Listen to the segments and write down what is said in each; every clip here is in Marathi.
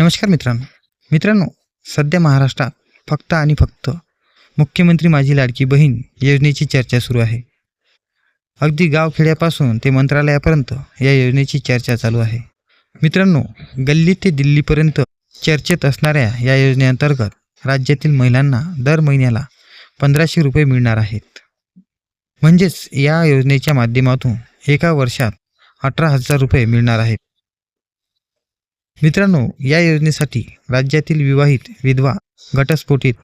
नमस्कार मित्रांनो. मित्रांनो सध्या महाराष्ट्रात फक्त आणि फक्त मुख्यमंत्री माझी लाडकी बहीण योजनेची चर्चा सुरू आहे. अगदी गावखेड्यापासून ते मंत्रालयापर्यंत या योजनेची चर्चा चालू आहे. मित्रांनो गल्ली ते दिल्लीपर्यंत चर्चेत असणाऱ्या या योजनेअंतर्गत राज्यातील महिलांना दर महिन्याला पंधराशे रुपये मिळणार आहेत. म्हणजेच या योजनेच्या माध्यमातून एका वर्षात अठरा हजार रुपये मिळणार आहेत. मित्रांनो या योजनेसाठी राज्यातील विवाहित विधवा घटस्फोटित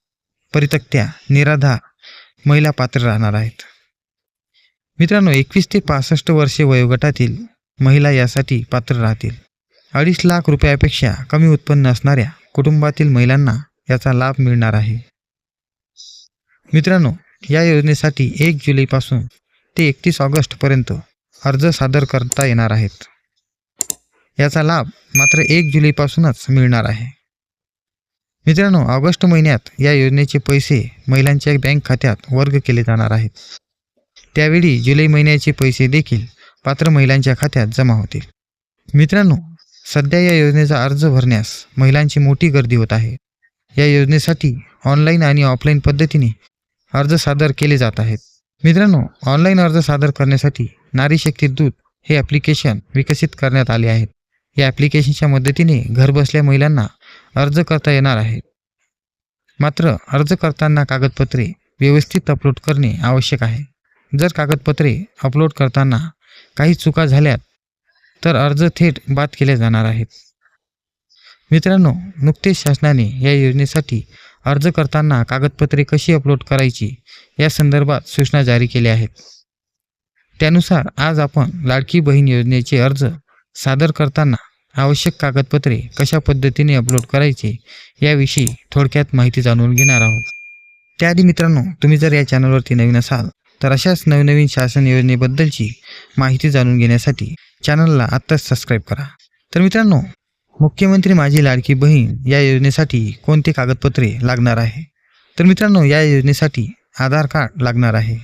परितक्त्या निराधार महिला पात्र राहणार आहेत. मित्रांनो एकवीस ते पासष्ट वर्षे वयोगटातील महिला यासाठी पात्र राहतील. अडीच लाख रुपयापेक्षा कमी उत्पन्न असणाऱ्या कुटुंबातील महिलांना याचा लाभ मिळणार आहे. मित्रांनो या योजनेसाठी एक जुलैपासून ते एकतीस ऑगस्टपर्यंत अर्ज सादर करता येणार आहेत. याचा लाभ मात्र एक जुलैपासूनच मिळणार आहे. मित्रांनो ऑगस्ट महिन्यात या योजनेचे पैसे महिलांच्या बँक खात्यात वर्ग केले जाणार आहेत. त्यावेळी जुलै महिन्याचे पैसे देखील पात्र महिलांच्या खात्यात जमा होतील. मित्रांनो सध्या या योजनेचा अर्ज भरण्यास महिलांची मोठी गर्दी होत आहे. या योजनेसाठी ऑनलाईन आणि ऑफलाईन पद्धतीने अर्ज सादर केले जात आहेत. मित्रांनो ऑनलाईन अर्ज सादर करण्यासाठी नारी शक्ती दूत हे ॲप्लिकेशन विकसित करण्यात आले आहेत. या ॲप्लिकेशनच्या मदतीने घरबसल्या महिलांना अर्ज करता येणार आहे. मात्र अर्ज करताना कागदपत्रे व्यवस्थित अपलोड करणे आवश्यक आहे. जर कागदपत्रे अपलोड करताना काही चुका झाल्यात तर अर्ज थेट बाद केले जाणार आहेत. मित्रांनो नुकतेच शासनाने या योजनेसाठी अर्ज करताना कागदपत्रे कशी अपलोड करायची या संदर्भात सूचना जारी केल्या आहेत. त्यानुसार आज आपण लाडकी बहीण योजनेचे अर्ज सादर करताना आवश्यक कागदपत्रे कशा पद्धतीने अपलोड करायचे याविषयी थोडक्यात माहिती जाणून घेणार आहोत. त्याआधी मित्रांनो तुम्ही जर या चॅनलवरती नवीन असाल तर अशाच नवनवीन शासन योजनेबद्दलची माहिती जाणून घेण्यासाठी चॅनलला आत्ताच सबस्क्राईब करा. तर मित्रांनो मुख्यमंत्री माझी लाडकी बहीण या योजनेसाठी कोणते कागदपत्रे लागणार आहे? तर मित्रांनो या योजनेसाठी आधार कार्ड लागणार आहे.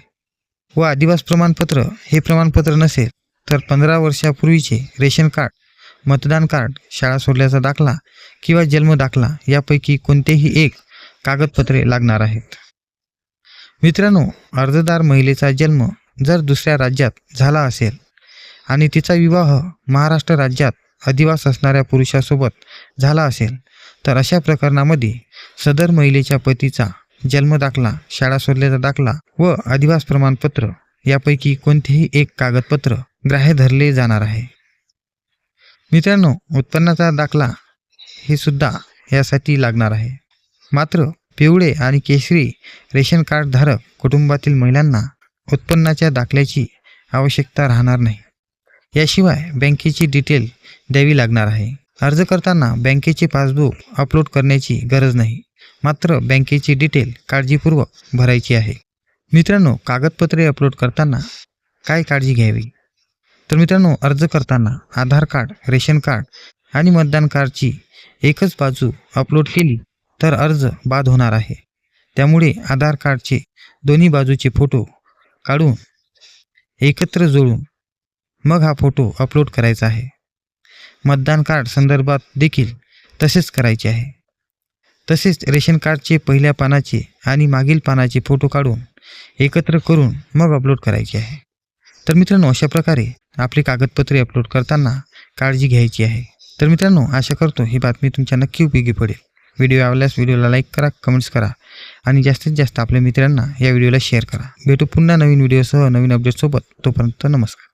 व आदिवास प्रमाणपत्र हे प्रमाणपत्र नसेल तर पंधरा वर्षापूर्वीचे रेशन कार्ड मतदान कार्ड शाळा सोडल्याचा दाखला किंवा जन्म दाखला यापैकी कोणतेही एक कागदपत्रे लागणार आहेत. मित्रांनो अर्जदार महिलेचा जन्म जर दुसऱ्या राज्यात झाला असेल आणि तिचा विवाह महाराष्ट्र राज्यात अधिवास असणाऱ्या पुरुषासोबत झाला असेल तर अशा प्रकरणामध्ये सदर महिलेच्या पतीचा जन्म दाखला शाळा सोडल्याचा दाखला व अधिवास प्रमाणपत्र यापैकी कोणतेही एक कागदपत्र ग्राह्य धरले जाणार आहे. मित्रांनो उत्पन्नाचा दाखला हे सुद्धा यासाठी लागणार आहे. मात्र पिवळे आणि केशरी रेशन कार्डधारक कुटुंबातील महिलांना उत्पन्नाच्या दाखल्याची आवश्यकता राहणार नाही. याशिवाय बँकेची डिटेल द्यावी लागणार आहे. अर्ज करताना बँकेचे पासबुक अपलोड करण्याची गरज नाही. मात्र बँकेची डिटेल काळजीपूर्वक भरायची आहे. मित्रांनो कागदपत्रे अपलोड करताना काय काळजी घ्यावी? तर मित्रांनो अर्ज करताना आधार कार्ड रेशन कार्ड आणि मतदान कार्डची एकच बाजू अपलोड केली तर अर्ज बाद होणार आहे. त्यामुळे आधार कार्डचे दोन्ही बाजूचे फोटो काढून एकत्र जोडून मग हा फोटो अपलोड करायचा आहे. मतदान कार्ड संदर्भात देखील तसेच करायचे आहे. तसेच रेशन कार्डचे पहिल्या पानाचे आणि मागील पानाचे फोटो काढून एकत्र करून मग अपलोड करायचे आहे. तर मित्रांनो अशा प्रकारे आपली कागदपत्रे अपलोड करताना काळजी घ्यायची आहे. तर मित्रांनो आशा करतो ही बातमी तुमच्या नक्की उपयोगी पडेल. व्हिडिओ आवडल्यास व्हिडिओला लाईक करा कमेंट्स करा आणि जास्तीत जास्त आपल्या मित्रांना या व्हिडिओला शेअर करा. भेटू पुन्हा नवीन व्हिडिओसह नवीन अपडेटसोबत तोपर्यंत नमस्कार.